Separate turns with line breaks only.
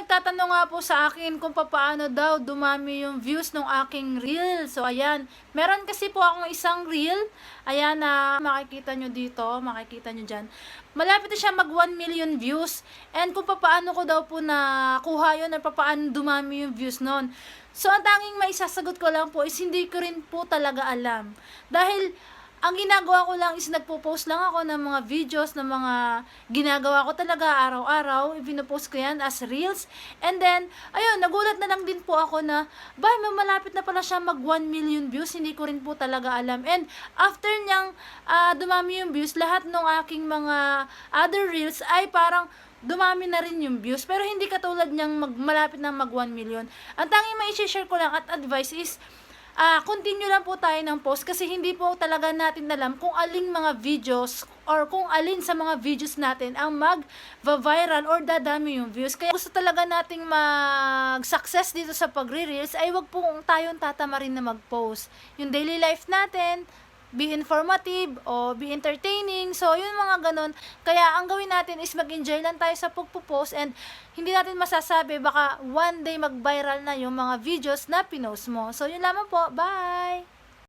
nagtatanong nga po sa akin kung paano daw dumami yung views ng aking reel. So, ayan. Meron kasi po akong isang reel. Ayan na makikita nyo dito. Makikita nyo dyan. Malapit na siya mag 1 million views. And kung paano ko daw po na kuha yun at paano dumami yung views nun. So, ang tanging maisasagot ko lang po is hindi ko rin po talaga alam. Dahil, ang ginagawa ko lang is nagpo-post lang ako ng mga videos, ng mga ginagawa ko talaga araw-araw. Ipinopost ko yan as reels. And then, ayun, nagulat na lang din po ako na, bay, malapit na pala siya mag 1 million views. Hindi ko rin po talaga alam. And after niyang ah, dumami yung views, lahat ng aking mga other reels ay parang dumami na rin yung views. Pero hindi katulad niyang mag, malapit na mag 1 million. Ang tanging may share ko lang at advice is, ah continue lang po tayo ng post kasi hindi po talaga natin alam kung aling mga videos or kung alin sa mga videos natin ang mag-viral or dadami yung views. Kaya gusto talaga nating mag-success dito sa pagre-reels ay wag po tayong tatama rin na mag-post. Yung daily life natin, be informative o be entertaining. So, yun mga ganun. Kaya, ang gawin natin is mag-enjoy lang tayo sa pagpo-post and hindi natin masasabi baka one day mag-viral na yung mga videos na pinost mo. So, yun lamang po. Bye!